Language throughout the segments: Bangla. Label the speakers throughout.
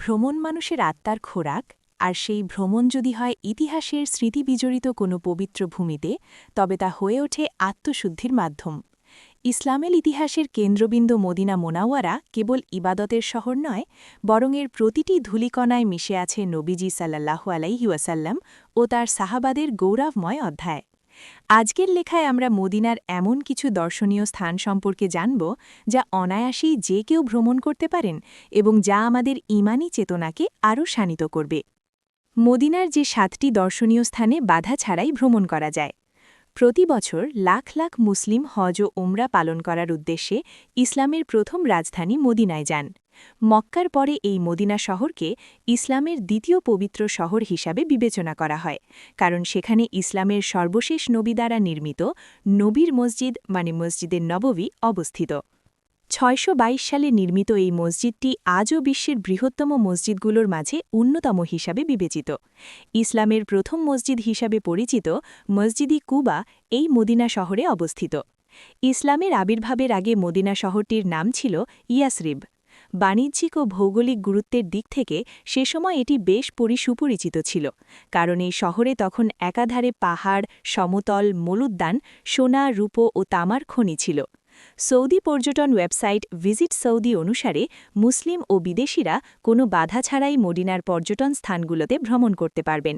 Speaker 1: ভ্রমণ মানুষের আত্মার খোরাক, আর সেই ভ্রমণ যদি হয় ইতিহাসের স্মৃতিবিজড়িত কোনো পবিত্র ভূমিতে, তবে তা হয়ে ওঠে আত্মশুদ্ধির মাধ্যম। ইসলামের ইতিহাসের কেন্দ্রবিন্দু মদিনা মোনাওয়ারা কেবল ইবাদতের শহর নয়, বরং এর প্রতিটি ধূলিকণায় মিশে আছে নবীজি সাল্লাহু আলাইহিউসাল্লাম ও তার সাহাবাদের গৌরবময় অধ্যায়। আজকের লেখায় আমরা মদিনার এমন কিছু দর্শনীয় স্থান সম্পর্কে জানব, যা অনায়াসেই যে কেউ ভ্রমণ করতে পারেন এবং যা আমাদের ইমানি চেতনাকে আরও শানিত করবে। মদিনার যে সাতটি দর্শনীয় স্থানে বাধা ছাড়াই ভ্রমণ করা যায়। প্রতি বছর লাখ লাখ মুসলিম হজ ও ওমরা পালন করার উদ্দেশ্যে ইসলামের প্রথম রাজধানী মদিনায় যান। মক্কার পরে এই মদিনা শহরকে ইসলামের দ্বিতীয় পবিত্র শহর হিসাবে বিবেচনা করা হয়, কারণ সেখানে ইসলামের সর্বশেষ নবী দ্বারা নির্মিত নবীর মসজিদ মানে মসজিদের নববী অবস্থিত। ছয়শো বাইশ সালে নির্মিত এই মসজিদটি আজও বিশ্বের বৃহত্তম মসজিদগুলোর মাঝে অন্যতম হিসাবে বিবেচিত। ইসলামের প্রথম মসজিদ হিসাবে পরিচিত মসজিদি কুবা এই মদিনা শহরে অবস্থিত। ইসলামের আবির্ভাবের আগে মদিনা শহরটির নাম ছিল ইয়াসরিব। বাণিজ্যিক ও ভৌগোলিক গুরুত্বের দিক থেকে সে সময় এটি বেশ পরিসুপরিচিত ছিল, কারণ এই শহরে তখন একাধারে পাহাড়, সমতল, মলুদ্যান, সোনা, রূপ ও তামার খনি ছিল। সৌদি পর্যটন ওয়েবসাইট ভিজিট সৌদি অনুসারে মুসলিম ও বিদেশিরা কোনো বাধা ছাড়াই মদিনার পর্যটন স্থানগুলোতে ভ্রমণ করতে পারবেন।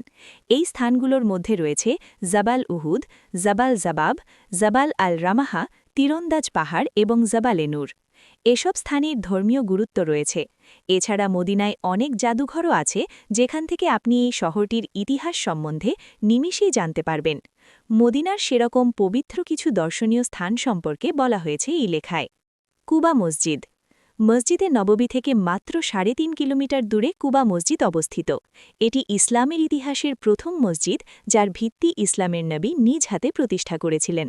Speaker 1: এই স্থানগুলোর মধ্যে রয়েছে জাবাল উহুদ, জাবাল জাবাব, জাবাল আল রামাহা, তীরন্দাজ পাহাড় এবং জাবালে নূর। এসব স্থানের ধর্মীয় গুরুত্ব রয়েছে। এছাড়া মদিনায় অনেক জাদুঘরও আছে, যেখান থেকে আপনি এই শহরটির ইতিহাস সম্বন্ধে নিমিষেই জানতে পারবেন। মদিনার সেরকম পবিত্র কিছু দর্শনীয় স্থান সম্পর্কে বলা হয়েছে এই লেখায়। কুবা মসজিদ মসজিদে নববী থেকে মাত্র সাড়ে তিন কিলোমিটার দূরে কুবা মসজিদ অবস্থিত। এটি ইসলামের ইতিহাসের প্রথম মসজিদ, যার ভিত্তি ইসলামের নবী নিজ হাতে প্রতিষ্ঠা করেছিলেন।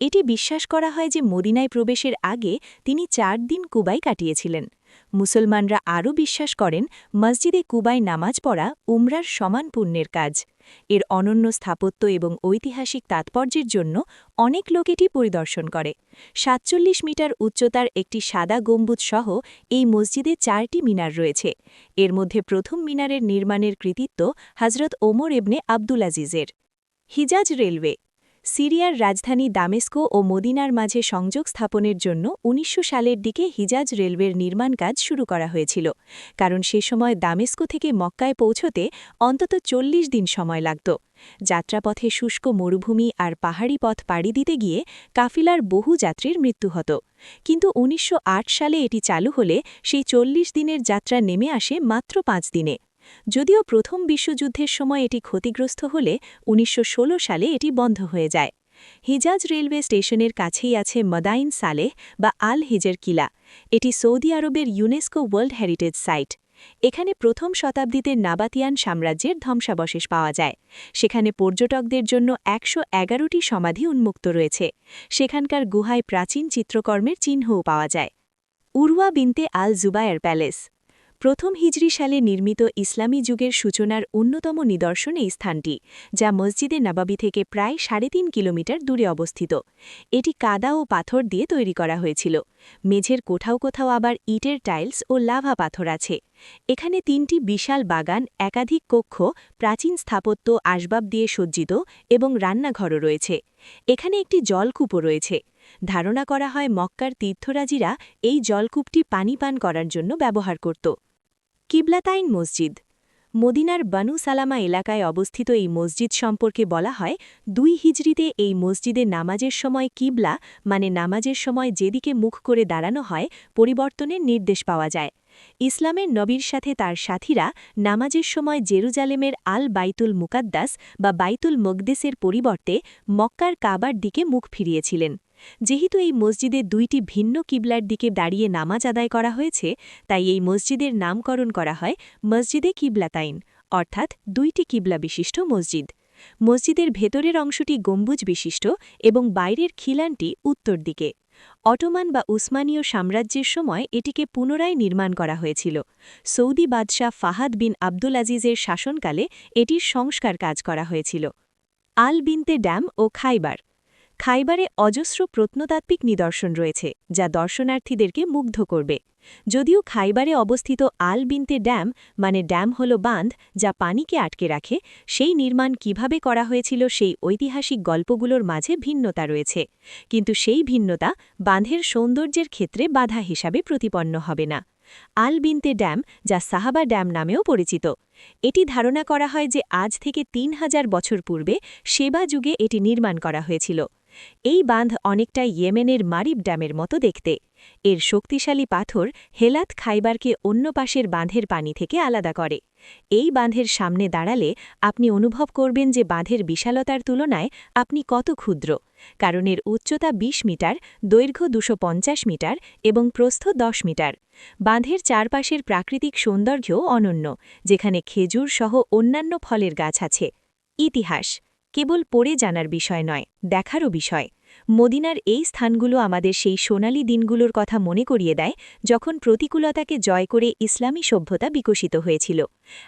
Speaker 1: এটি বিশ্বাস করা হয় যে মদিনায় প্রবেশের আগে তিনি চার দিন কুবাই কাটিয়েছিলেন। মুসলমানরা আরও বিশ্বাস করেন মসজিদে কুবায় নামাজ পড়া উমরার সমান পুণ্যের কাজ। এর অনন্য স্থাপত্য এবং ঐতিহাসিক তাৎপর্যের জন্য অনেক লোক এটি পরিদর্শন করে। সাতচল্লিশ মিটার উচ্চতার একটি সাদা গম্বুজ সহ এই মসজিদে চারটি মিনার রয়েছে। এর মধ্যে প্রথম মিনারের নির্মাণের কৃতিত্ব হজরত ওমর এবনে আব্দুল আজিজের। হিজাজ রেলওয়ে সিরিয়ার রাজধানী দামেস্কো ও মদিনার মাঝে সংযোগ স্থাপনের জন্য উনিশশো সালের দিকে হিজাজ রেলওয়ের নির্মাণ কাজ শুরু করা হয়েছিল, কারণ সে সময় দামেস্কো থেকে মক্কায় পৌঁছতে অন্তত চল্লিশ দিন সময় লাগত। যাত্রাপথে শুষ্ক মরুভূমি আর পাহাড়ি পথ পাড়ি দিতে গিয়ে কাফিলার বহু যাত্রীর মৃত্যু হতো। কিন্তু উনিশশো আট সালে এটি চালু হলে সেই চল্লিশ দিনের যাত্রা নেমে আসে মাত্র পাঁচ দিনে। যদিও প্রথম বিশ্বযুদ্ধের সময় এটি ক্ষতিগ্রস্ত হলে উনিশশো ষোলো সালে এটি বন্ধ হয়ে যায়। হিজাজ রেলওয়ে স্টেশনের কাছেই আছে মদাইন সালেহ বা আল হিজের কিলা। এটি সৌদি আরবের ইউনেস্কো ওয়ার্ল্ড হেরিটেজ সাইট। এখানে প্রথম শতাব্দীতে নাবাতিয়ান সাম্রাজ্যের ধ্বংসাবশেষ পাওয়া যায়। সেখানে পর্যটকদের জন্য একশো এগারোটি সমাধি উন্মুক্ত রয়েছে। সেখানকার গুহায় প্রাচীন চিত্রকর্মের চিহ্নও পাওয়া যায়। Urwa bint al Zubair palace. প্রথম হিজরি সালে নির্মিত ইসলামী যুগের সূচনার অন্যতম নিদর্শন এই স্থানটি, যা মসজিদে নবাবি থেকে প্রায় সাড়ে তিন কিলোমিটার দূরে অবস্থিত। এটি কাদা ও পাথর দিয়ে তৈরি করা হয়েছিল। মেঝের কোথাও কোথাও আবার ইটের টাইলস ও লাভা পাথর আছে। এখানে তিনটি বিশাল বাগান, একাধিক কক্ষ, প্রাচীন স্থাপত্য, আসবাব দিয়ে সজ্জিত এবং রান্নাঘরও রয়েছে। এখানে একটি জলকূপও রয়েছে। ধারণা করা হয় মক্কার তীর্থরাজিরা এই জলকূপটি পানি পান করার জন্য ব্যবহার করত। কিবলাতাইন মসজিদ। মদিনার বানু সালামা এলাকায় অবস্থিত এই মসজিদ সম্পর্কে বলা হয়, দুই হিজড়িতে এই মসজিদে নামাজের সময় কিবলা মানে নামাজের সময় যেদিকে মুখ করে দাঁড়ানো হয়, পরিবর্তনের নির্দেশ পাওয়া যায়। ইসলামের নবীর সাথে তার সাথীরা নামাজের সময় জেরুজালেমের আল বাইতুল মুকাদ্দাস বা বাইতুল মকদেসের পরিবর্তে মক্কার কাবার দিকে মুখ ফিরিয়েছিলেন। যেহেতু এই মসজিদে দুইটি ভিন্ন কিবলার দিকে দাঁড়িয়ে নামাজ আদায় করা হয়েছে, তাই এই মসজিদের নামকরণ করা হয় মসজিদে কিবলাতাইন, অর্থাৎ দুইটি কিবলা বিশিষ্ট মসজিদ। মসজিদের ভেতরের অংশটি গম্বুজ বিশিষ্ট এবং বাইরের খিলানটি উত্তর দিকে। অটোমান বা উসমানীয় সাম্রাজ্যের সময় এটিকে পুনরায় নির্মাণ করা হয়েছিল। সৌদি বাদশাহ ফাহাদ বিন আব্দুল আজিজের শাসনকালে এটির সংস্কার কাজ করা হয়েছিল। আল বিনতে ড্যাম ও খাইবার খাইবারে অজস্র প্রত্নতাত্ত্বিক নিদর্শন রয়েছে, যা দর্শনার্থীদেরকে মুগ্ধ করবে। যদিও খাইবারে অবস্থিত আল বিনতে ড্যাম মানে ড্যাম হল বাঁধ, যা পানিকে আটকে রাখে, সেই নির্মাণ কীভাবে করা হয়েছিল সেই ঐতিহাসিক গল্পগুলোর মাঝে ভিন্নতা রয়েছে। কিন্তু সেই ভিন্নতা বাঁধের সৌন্দর্যের ক্ষেত্রে বাধা হিসাবে প্রতিপন্ন হবে না। আল বিনতে ড্যাম, যা সাহাবা ড্যাম নামেও পরিচিত, এটি ধারণা করা হয় যে আজ থেকে তিন হাজার বছর পূর্বে সেবা যুগে এটি নির্মাণ করা হয়েছিল। এই বাঁধ অনেকটা ইয়েমেনের মারিব ড্যামের মতো দেখতে। এর শক্তিশালী পাথর হেলাত খাইবারকে অন্য পাশের বাঁধের পানি থেকে আলাদা করে। এই বাঁধের সামনে দাঁড়ালে আপনি অনুভব করবেন যে বাঁধের বিশালতার তুলনায় আপনি কত ক্ষুদ্র। কারণ এর উচ্চতা ২০ মিটার, দৈর্ঘ্য দুশো মিটার এবং প্রস্থ ১০ মিটার। বাঁধের চারপাশের প্রাকৃতিক সৌন্দর্যও অনন্য, যেখানে খেজুর সহ অন্যান্য ফলের গাছ আছে। ইতিহাস কেবল পড়ে জানার বিষয় নয়, দেখারও বিষয়। মদিনার এই স্থানগুলো আমাদের সেই সোনালী দিনগুলোর কথা মনে করিয়ে দেয় যখন প্রতিকূলতাকে জয় করে ইসলামী সভ্যতা বিকশিত হয়েছিল।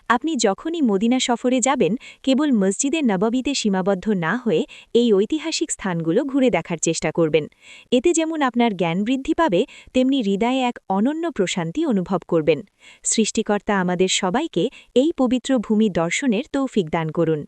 Speaker 1: আপনি যখনই মদিনা সফরে যাবেন, কেবল মসজিদের নবাবিতে সীমাবদ্ধ না হয়ে এই ঐতিহাসিক স্থানগুলো ঘুরে দেখার চেষ্টা করবেন। এতে যেমন আপনার জ্ঞান বৃদ্ধি পাবে, তেমনি হৃদয়ে এক অনন্য প্রশান্তি অনুভব করবেন। সৃষ্টিকর্তা আমাদের সবাইকে এই পবিত্র ভূমি দর্শনের তৌফিক দান করুন।